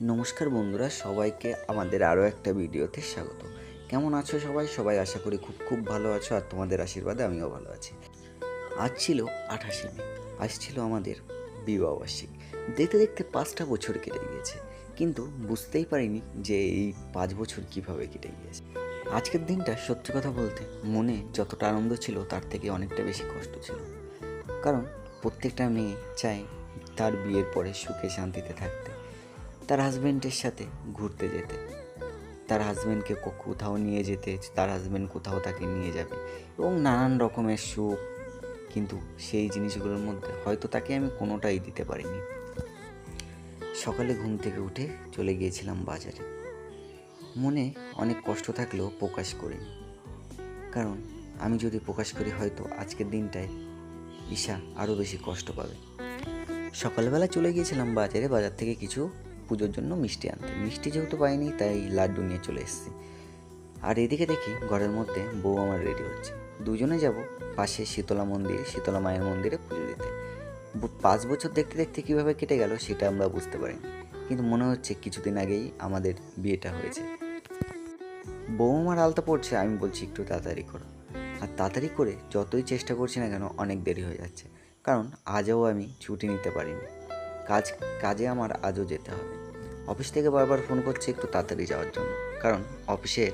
নমস্কার বন্ধুরা, সবাইকে আমাদের আরও একটা ভিডিওতে স্বাগত। কেমন আছো সবাই? সবাই আশা করি খুব খুব ভালো আছো আর তোমাদের আশীর্বাদে আমিও ভালো আছি। আজ ছিল আঠাশে মে, আজ ছিল আমাদের বিবাহবার্ষিক। দেখতে দেখতে পাঁচটা বছর কেটে গিয়েছে, কিন্তু বুঝতেই পারিনি যে এই পাঁচ বছর কীভাবে কেটে গিয়েছে। আজকের দিনটা সত্যি কথা বলতে মনে যতটা আনন্দ ছিল তার থেকে অনেকটা বেশি কষ্ট ছিল। কারণ প্রত্যেকটা মেয়ে চায় তার বিয়ের পরে সুখে শান্তিতে থাকতে। তার হাজব্যান্ডের সাথে ঘুরতে যেতে। তার হাজব্যান্ডকে কোথাও নিয়ে যেতে, তার হাজব্যান্ড কোথাও তাকে নিয়ে যাবে এবং নানান রকমের সুখ। কিন্তু সেই জিনিসগুলোর মধ্যে হয়তো তাকে আমি কোনোটাই দিতে পারিনি। সকালে ঘুম থেকে উঠে চলে গিয়েছিলাম বাজারে। মনে অনেক কষ্ট থাকলেও প্রকাশ করিনি। কারণ আমি যদি প্রকাশ করি হয়তো আজকের দিনটায় ঈশা আরও বেশি কষ্ট পাবে। সকালবেলা চলে গিয়েছিলাম বাজারে, বাজার থেকে কিছু পুজোর জন্য মিষ্টি আনতে। মিষ্টি যেহেতু পাইনি, তাই লাড্ডু নিয়ে চলে এসেছি। আর এদিকে দেখি, ঘরের মধ্যে বউ আমার রেডি হচ্ছে। দুজনে যাব পাশে শীতলা মন্দির, শীতলা মায়ের মন্দিরে পুজো দিতে। পাঁচ বছর দেখতে দেখতে কীভাবে কেটে গেল সেটা আমরা বুঝতে পারিনি। কিন্তু মনে হচ্ছে কিছুদিন আগেই আমাদের বিয়েটা হয়েছে। বউ আমার আলতা পড়ছে, আমি বলছি, একটু তাড়াতাড়ি করো। আর তাড়াতাড়ি করে যতই চেষ্টা করছি না কেন, অনেক দেরি হয়ে যাচ্ছে। কারণ আজও আমি ছুটি নিতে পারিনি। কাজ, কাজে আমার আজও যেতে হবে। অফিস থেকে বারবার ফোন করছে একটু তাড়াতাড়ি যাওয়ার জন্য, কারণ অফিসের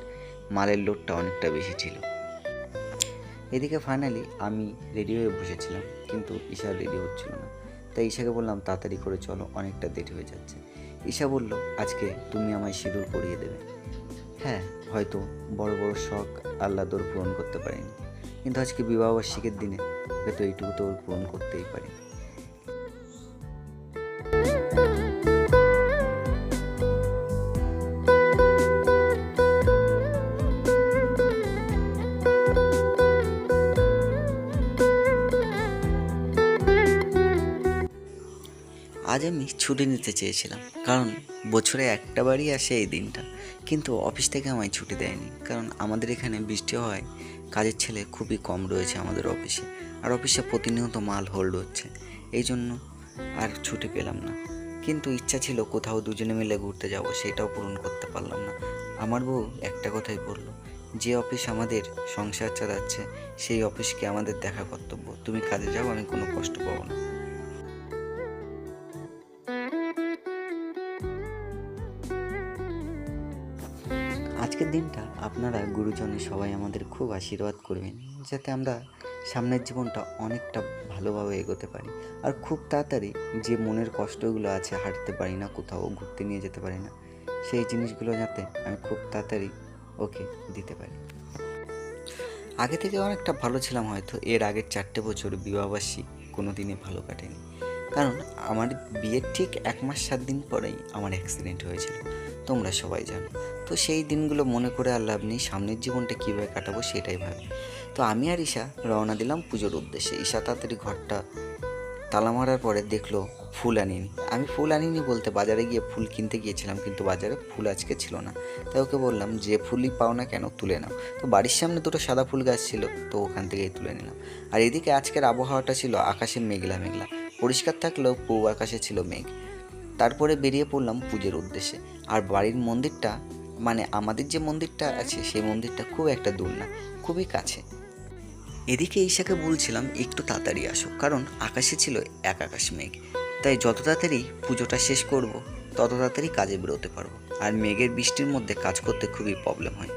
মালের লোডটা অনেকটা বেশি ছিল। এদিকে ফাইনালি আমি রেডি হয়ে বসেছিলাম, কিন্তু ঈশা রেডি হচ্ছিল না। তাই ঈশাকে বললাম, তাড়াতাড়ি করে চলো, অনেকটা দেরি হয়ে যাচ্ছে। ঈশা বলল, আজকে তুমি আমায় সিঁদুর পরিয়ে দেবে। হ্যাঁ হয়তো বড় বড় শখ আল্লাদর পূরণ করতে পারিনি। কিন্তু আজকে বিবাহবার্ষিকের দিনে হয়তো এইটুকু তো ওর পূরণ করতেই পারি আজ আমি ছুটি নিতে চেয়েছিলাম। কারণ বছরে একটা বারই আসে এই দিনটা। কিন্তু অফিস থেকে আমায় ছুটি দেয়নি। কারণ আমাদের এখানে বৃষ্টি হয়, কাজের ছেলে খুবই কম রয়েছে আমাদের অফিসে। আর অফিসে প্রতিনিয়ত মাল হোল্ড হচ্ছে। এই জন্য আর ছুটি পেলাম না। কিন্তু ইচ্ছা ছিল কোথাও দুজনে মিলে ঘুরতে যাব, সেটাও পূরণ করতে পারলাম না। আমার বউ একটা কথাই বলল, যে অফিস আমাদের সংসার চালাচ্ছে, সেই অফিসকে আমাদের দেখা কর্তব্য? তুমি কাজে যাও, আমি কোনো কষ্ট পাবো না। আজকের দিনটা আপনারা গুরুজনের সবাই আমাদের খুব আশীর্বাদ করবেন, যাতে আমরা সামনের জীবনটা অনেকটা ভালোভাবে এগোতে পারি। আর খুব তাড়াতাড়ি যে মনের কষ্টগুলো আছে হাঁটতে পারি না, কোথাও ঘুরতে নিয়ে যেতে পারি না, সেই জিনিসগুলো যাতে আমি খুব তাড়াতাড়ি ওকে দিতে পারি। আগে থেকে অনেকটা ভালো ছিলাম হয়তো, এর আগের চারটে বছর বিবাহবার্ষী কোনো দিনই ভালো কাটেনি। কারণ আমার বিয়ের ঠিক এক মাস সাত দিন পরেই আমার অ্যাক্সিডেন্ট হয়েছিল, তোমরা সবাই জানো। তো সেই দিনগুলো মনে করে আর লাভ নেই, সামনের জীবনটা কীভাবে কাটাবো সেটাই ভাবি। তো আমি আর ঈশা রওনা দিলাম পুজোর উদ্দেশ্যে। ঈশা তাড়াতাড়ি ঘরটা তালা মারার পরে দেখল ফুল আনিনি। আমি ফুল আনিনি বলতে বাজারে গিয়ে ফুল কিনতে গিয়েছিলাম, কিন্তু বাজারে ফুল আজকে ছিল না। তাই ওকে বললাম, যে ফুলই পাও না কেন তুলে নাও। তো বাড়ির সামনে দুটো সাদা ফুল গাছ ছিল, তো ওখান থেকেই তুলে নিলাম। আর এদিকে আজকের আবহাওয়াটা ছিল আকাশে মেঘলা মেঘলা। পরিষ্কার থাকলেও পূব আকাশে ছিল মেঘ। তারপরে বেরিয়ে পড়লাম পুজোর উদ্দেশ্যে। আর বাড়ির মন্দিরটা মানে আমাদের যে মন্দিরটা আছে, সেই মন্দিরটা খুব একটা দূর না, খুবই কাছে। এদিকে ঈশাকে বলছিলাম, একটু তাড়াতাড়ি আসো, কারণ আকাশে ছিল এক আকাশ মেঘ। তাই যত তাড়াতাড়ি পুজোটা শেষ করব, তত তাড়াতাড়ি কাজে বেরোতে পারব। আর মেঘের বৃষ্টির মধ্যে কাজ করতে খুবই প্রবলেম হয়।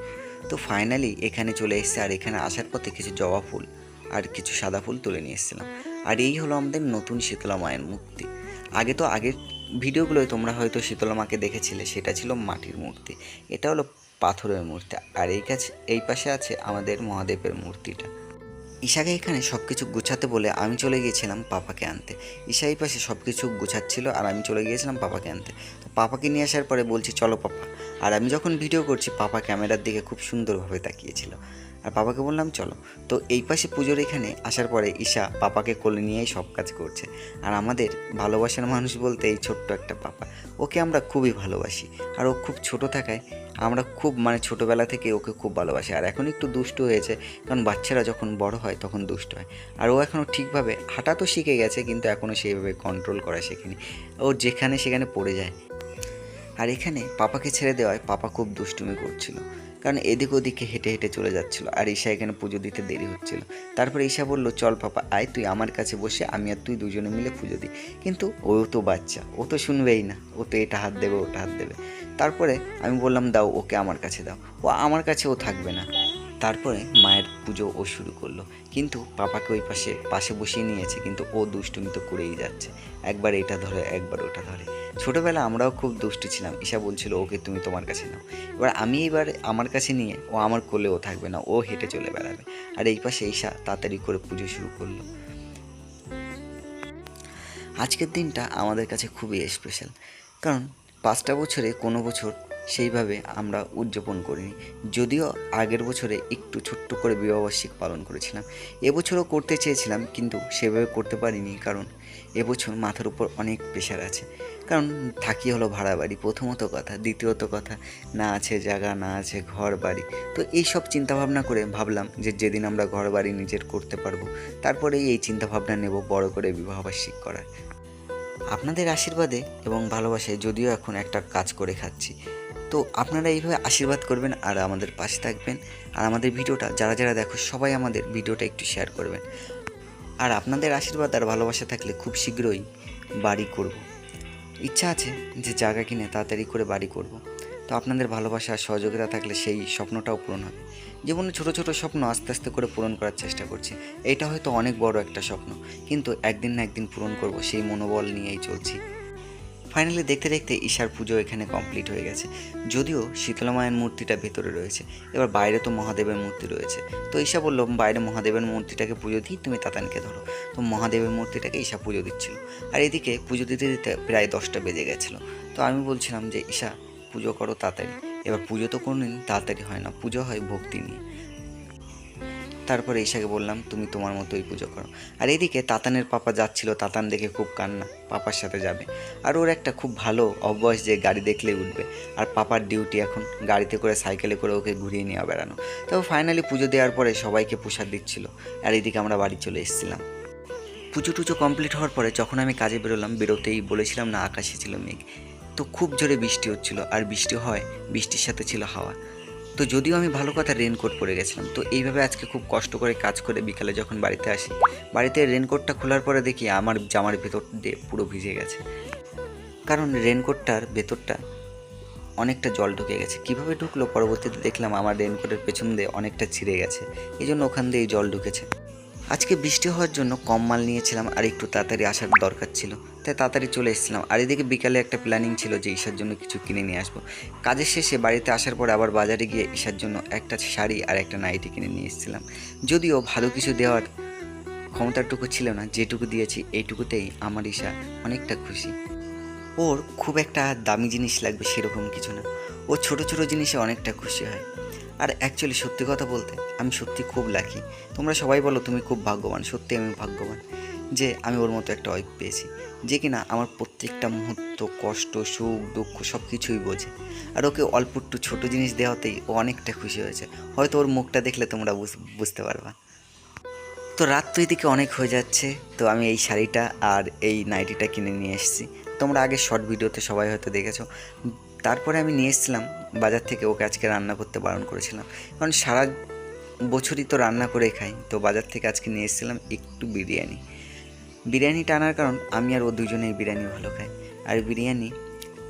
তো ফাইনালি এখানে চলে এসেছে, আর এখানে আসার পথে কিছু জবা ফুল আর কিছু সাদা ফুল তুলে নিয়ে এসেছিলাম। আর এই হলো আমাদের নতুন শীতলা মায়ের মূর্তি। আগে তো আগের ভিডিওগুলোয় তোমরা হয়তো শীতলা মাকে দেখেছিলে, সেটা ছিল মাটির মূর্তি। এটা হলো পাথরের মূর্তি। আর এই কাছে, এই পাশে আছে আমাদের মহাদেবের মূর্তিটা। ঈশাকে এখানে সব কিছু গুছাতে বলে আমি চলে গিয়েছিলাম পাপাকে আনতে। ঈশা এই পাশে সব কিছু গুছাচ্ছিল আর আমি চলে গিয়েছিলাম পাপাকে আনতে। তো পাপাকে নিয়ে আসার পরে বলছি, চলো পাপা। আর আমি যখন ভিডিও করছি, পাপা ক্যামেরার দিকে খুব সুন্দরভাবে তাকিয়েছিল। আর বাবাকে বললাম, চলো। তো এই পাশে পুজোর এখানে আসার পরে ঈশা পাপাকে কোলে নিয়েই সব কাজ করছে। আর আমাদের ভালোবাসার মানুষ বলতে এই ছোট্ট একটা পাপা। ওকে আমরা খুবই ভালোবাসি। আর ও খুব ছোট থাকায় আমরা খুব মানে ছোটোবেলা থেকে ওকে খুব ভালোবাসি। আর এখন একটু দুষ্ট হয়েছে, কারণ বাচ্চারা যখন বড় হয় তখন দুষ্ট হয়। আর ও এখনও ঠিকভাবে, হাঁটা তো শিখে গেছে, কিন্তু এখনও সেইভাবে কন্ট্রোল করা শেখেনি। ও যেখানে সেখানে পড়ে যায়। আর এখানে পাপাকে ছেড়ে দেওয়ায় পাপা খুব দুষ্টুমি করছিল। কারণ এদিক ওদিকে হেঁটে হেঁটে চলে যাচ্ছিল। আর ঈশা এখানে পুজো দিতে দেরি হচ্ছিল। তারপরে ঈশা বলল, চল পাপা, আয়, তুই আমার কাছে বসে, আমি আর তুই দুজনে মিলে পুজো দিই। কিন্তু ও তো বাচ্চা, ও তো শুনবেই না। ও তো এটা হাত দেবে, ওটা হাত দেবে। তারপরে আমি বললাম, দাও, ওকে আমার কাছে দাও। ও, আমার কাছে ও থাকবে না। তারপরে মায়ের পুজো ও শুরু করল। কিন্তু পাপাকে ওই পাশে পাশে বসিয়ে নিয়েছে, কিন্তু ও দুষ্টুমি তো করেই যাচ্ছে। একবার এটা ধরে, একবার ওটা ধরে। ছোটোবেলা আমরাও খুব দুষ্টু ছিলাম। ঈশা বলছিল, ওকে তুমি তোমার কাছে নাও। এবার আমি এবার আমার কাছে নিয়ে, ও আমার কোলে ও থাকবে না, ও হেঁটে চলে বেড়াবে। আর এই পাশে ঈশা তাড়াতাড়ি করে পুজো শুরু করল। আজকের দিনটা আমাদের কাছে খুবই স্পেশাল কারণ পাঁচটা বছরে কোনো বছর সেইভাবে আমরা উদযাপন করিনি। যদিও আগের বছরে একটু ছোট্ট করে বিবাহবার্ষিক পালন করেছিলাম। এবছরও করতে চেয়েছিলাম, কিন্তু সেভাবে করতে পারিনি, কারণ এবছর মাথার উপর অনেক প্রেশার আছে। কারণ থাকি হলো ভাড়া বাড়ি, প্রথমত কথা। দ্বিতীয়ত কথা, না আছে জায়গা, না আছে ঘর বাড়ি। তো এই সব চিন্তাভাবনা করে ভাবলাম যে যেদিন আমরা ঘর বাড়ি নিজের করতে পারব, তারপরেই এই চিন্তাভাবনা নেব বড় করে বিবাহবার্ষিক করার। আপনাদের আশীর্বাদে এবং ভালোবাসায় যদিও এখন একটা কাজ করে খাচ্ছি। তো আপনারা এইভাবে আশীর্বাদ করবেন আর আমাদের পাশে থাকবেন। আর আমাদের ভিডিওটা যারা যারা দেখো সবাই আমাদের ভিডিওটা একটু শেয়ার করবেন। আর আপনাদের আশীর্বাদ আর ভালোবাসা থাকলে খুব শীঘ্রই বাড়ি করব। ইচ্ছা আছে যে জায়গা কিনে তাড়াতাড়ি করে বাড়ি করব। তো আপনাদের ভালোবাসা আর সহযোগিতা থাকলে সেই স্বপ্নটাও পূরণ হবে। জীবনে ছোট ছোট স্বপ্ন আস্তে আস্তে করে পূরণ করার চেষ্টা করছি। এটা হয়তো অনেক বড় একটা স্বপ্ন, কিন্তু একদিন না একদিন পূরণ করব সেই মনোবল নিয়েই চলছি। ফাইনালি দেখতে দেখতে ঈশার পুজো এখানে কমপ্লিট হয়ে গেছে। যদিও শীতলা মায়ের মূর্তিটা ভেতরে রয়েছে। এবার বাইরে তো মহাদেবের মূর্তি রয়েছে। তো ঈশা বলল, বাইরে মহাদেবের মূর্তিটাকে পুজো দিই, তুমি তাতানকে ধরো। তো মহাদেবের মূর্তিটাকে ঈশা পুজো দিচ্ছিল। আর এদিকে পুজো দিতে দিতে প্রায় দশটা বেজে গেছিল। তো আমি বলছিলাম যে, ঈশা, পুজো করো তাড়াতাড়ি। এবার পুজো তো কোনোদিন তাড়াতাড়ি হয় না। পুজো হয় ভক্তি নিয়ে। তারপরে ঈশাকে বললাম, তুমি তোমার মতোই পুজো করো। আর এদিকে তাতানের পাপা যাচ্ছিল, তাতান দেখে খুব কান্না, পাপার সাথে যাবে। আর ওর একটা খুব ভালো অভ্যাস যে গাড়ি দেখলেই উঠবে। আর পাপার ডিউটি এখন গাড়িতে করে, সাইকেলে করে ওকে ঘুরিয়ে নিয়ে বেড়ানো। তো ফাইনালি পুজো দেওয়ার পরে সবাইকে প্রসাদ দিচ্ছিল। আর এদিকে আমরা বাড়ি চলে এসেছিলাম। পুজো টুজো কমপ্লিট হওয়ার পরে যখন আমি কাজে বেরোলাম, বেরোতেই বলেছিলাম, না, আকাশে ছিল মেঘ। তো খুব জোরে বৃষ্টি হচ্ছিল। আর বৃষ্টি হয়, বৃষ্টির সাথে ছিল হাওয়া। তো যদিও আমি ভালো কথা রেনকোট পরে গেছিলাম, তো এইভাবে আজকে খুব কষ্ট করে কাজ করে বিকালে যখন বাড়িতে আসি, বাড়িতে রেনকোটটা খোলার পরে দেখি আমার জামার ভেতর দিয়ে পুরো ভিজে গেছে। কারণ রেনকোটটার ভেতরটা অনেকটা জল ঢুকে গেছে। কীভাবে ঢুকলো? পরবর্তীতে দেখলাম আমার রেনকোটের পেছন দিয়ে অনেকটা ছিঁড়ে গেছে। এই জন্য ওখান দিয়ে জল ঢুকেছে। আজকে বৃষ্টি হওয়ার জন্য কম মাল নিয়েছিলাম আর একটু তাড়াতাড়ি আসার দরকার ছিল। তাই তাড়াতাড়ি চলে এসেছিলাম। আর এদিকে বিকালে একটা প্ল্যানিং ছিল যে ঈশার জন্য কিছু কিনে নিয়ে আসব। কাজের শেষে বাড়িতে আসার পর আবার বাজারে গিয়ে ঈশার জন্য একটা শাড়ি আর একটা নাইটি কিনে নিয়ে এসেছিলাম। যদিও ভালো কিছু দেওয়ার ক্ষমতাটুকু ছিল না, যেটুকু দিয়েছি এইটুকুতেই আমার ঈশা অনেকটা খুশি। ওর খুব একটা দামি জিনিস লাগবে সেরকম কিছু না। ও ছোট ছোট জিনিসে অনেকটা খুশি হয়। আর অ্যাকচুয়ালি সত্যি কথা বলতে, আমি সত্যি খুব লাকি তোমরা সবাই বলো তুমি খুব ভাগ্যবান, সত্যি আমি ভাগ্যবান যে আমি ওর মতো একটা ওয়াইফ পেয়েছি। যে কিনা আমার প্রত্যেকটা মুহূর্ত, কষ্ট, সুখ, দুঃখ সব কিছুই বোঝে। আর ওকে অল্প একটু ছোটো জিনিস দেওয়াতেই ও অনেকটা খুশি হয়েছে। হয়তো ওর মুখটা দেখলে তোমরা বুঝ- বুঝতে পারবা। তো রাত তো এদিকে অনেক হয়ে যাচ্ছে, তো আমি এই শাড়িটা আর এই নাইটিটা কিনে নিয়ে এসেছি। তোমরা আগে শর্ট ভিডিওতে সবাই হয়তো দেখেছ। তারপরে আমি নিয়ে এসেছিলাম বাজার থেকে ওকে আজকে রান্না করতে বারণ করেছিলাম। কারণ সারা বছরই তো রান্না করে খাই, তো বাজার থেকে আজকে নিয়ে এসেছিলাম একটু বিরিয়ানি। বিরিয়ানিটা আনার কারণ আমি আর ও দুজনেই বিরিয়ানি ভালো খাই। আর বিরিয়ানি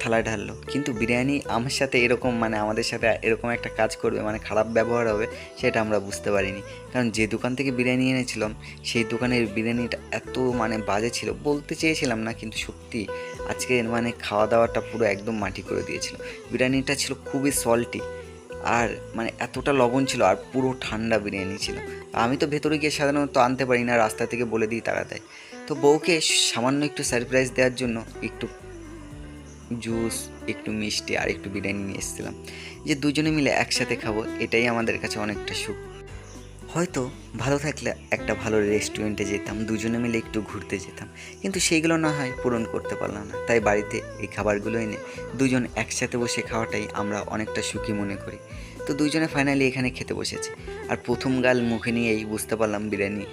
থালায় ঢাললো। কিন্তু বিরিয়ানি আমার সাথে এরকম মানে আমাদের সাথে এরকম একটা কাজ করবে মানে খারাপ ব্যবহার হবে, সেটা আমরা বুঝতে পারিনি। কারণ যে দোকান থেকে বিরিয়ানি এনেছিলাম, সেই দোকানের বিরিয়ানিটা এত মানে বাজে ছিল, বলতে চেয়েছিলাম না, কিন্তু সত্যি আজকে মানে খাওয়া দাওয়াটা পুরো একদম মাটি করে দিয়েছিল। বিরিয়ানিটা ছিল খুবই সল্টি আর মানে এতটা লবণ ছিল, আর পুরো ঠান্ডা বিরিয়ানি ছিল। আমি তো ভেতরে গিয়ে সাধারণত আনতে পারি না, রাস্তা থেকে বলে দিই দেয় তো বউকে সামান্য একটু সারপ্রাইজ দেওয়ার জন্য, একটু জুস, একটু মিষ্টি আর একটু বিরিয়ানি নিয়ে এসেছিলাম। যে দুজনে মিলে একসাথে খাব, এটাই আমাদের কাছে অনেকটা সুখ। হয়তো ভালো থাকলে একটা ভালো রেস্টুরেন্টে যেতাম, দুজনে মিলে একটু ঘুরতে যেতাম। কিন্তু সেইগুলো না হয় পূরণ করতে পারলাম না। তাই বাড়িতে এই খাবারগুলো এনে দুজন একসাথে বসে খাওয়াটাই আমরা অনেকটা সুখী মনে করি। তো দুজনে ফাইনালি এখানে খেতে বসেছে। আর প্রথম গাল মুখে নিয়েই বুঝতে পারলাম বিরিয়ানি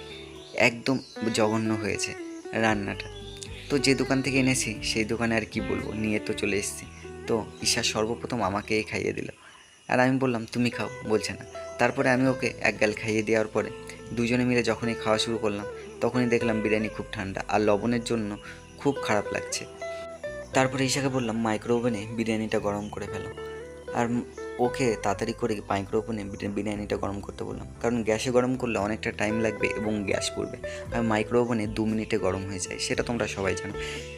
একদম জঘন্য হয়েছে রান্নাটা। তো যে দোকান থেকে এনেছি, সেই দোকানে আর কি বলব? নিয়ে তো চলে এসেছি। তো ঈশা সর্বপ্রথম আমাকেই খাইয়ে দিল। আর আমি বললাম, তুমি খাও। বলছে না। তারপরে আমি ওকে এক গাল খাইয়ে দেওয়ার পরে দুজনে মিলে যখনই খাওয়া শুরু করলাম, তখনই দেখলাম বিরিয়ানি খুব ঠান্ডা আর লবণের জন্য খুব খারাপ লাগছে। তারপরে ঈশাকে বললাম মাইক্রো ওভেনে বিরিয়ানিটা গরম করে ফেলো। আর ওকে তাড়াতাড়ি করে মাইক্রো ওভেনে বিরিয়ানিটা গরম করতে বললাম। কারণ গ্যাসে গরম করলে অনেকটা টাইম লাগবে এবং গ্যাস পড়বে। আর মাইক্রো ওভেনে দু মিনিটে গরম হয়ে যায়, সেটা তোমরা সবাই জানো।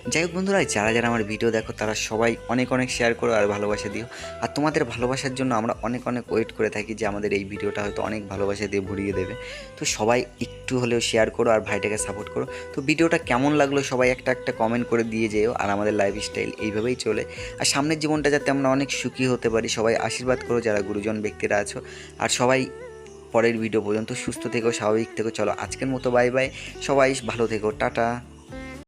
যাই হোক বন্ধুরা, যারা যারা আমার ভিডিও দেখো, তারা সবাই অনেক অনেক শেয়ার করো আর ভালোবাসা দিও। আর তোমাদের ভালোবাসার জন্য আমরা অনেক অনেক ওয়েট করে থাকি যে আমাদের এই ভিডিওটা হয়তো অনেক ভালোবাসা দিয়ে ভরিয়ে দেবে। তো সবাই একটু হলেও শেয়ার করো আর ভাইটাকে সাপোর্ট করো। তো ভিডিওটা কেমন লাগল সবাই একটা একটা কমেন্ট করে দিয়ে যেও। আর আমাদের লাইফস্টাইল এইভাবেই চলে। আর সামনের জীবনটা যাতে আমরা অনেক সুখী হতে পারি, সবাই আশীর্বাদ করো যারা গুরুজন ব্যক্তিরা আছো। আর সবাই পরের ভিডিও পর্যন্ত সুস্থ থেকো, স্বাভাবিক থেকো। চলো আজকের মতো বাই বাই সবাই ভালো থেকো। টাটা।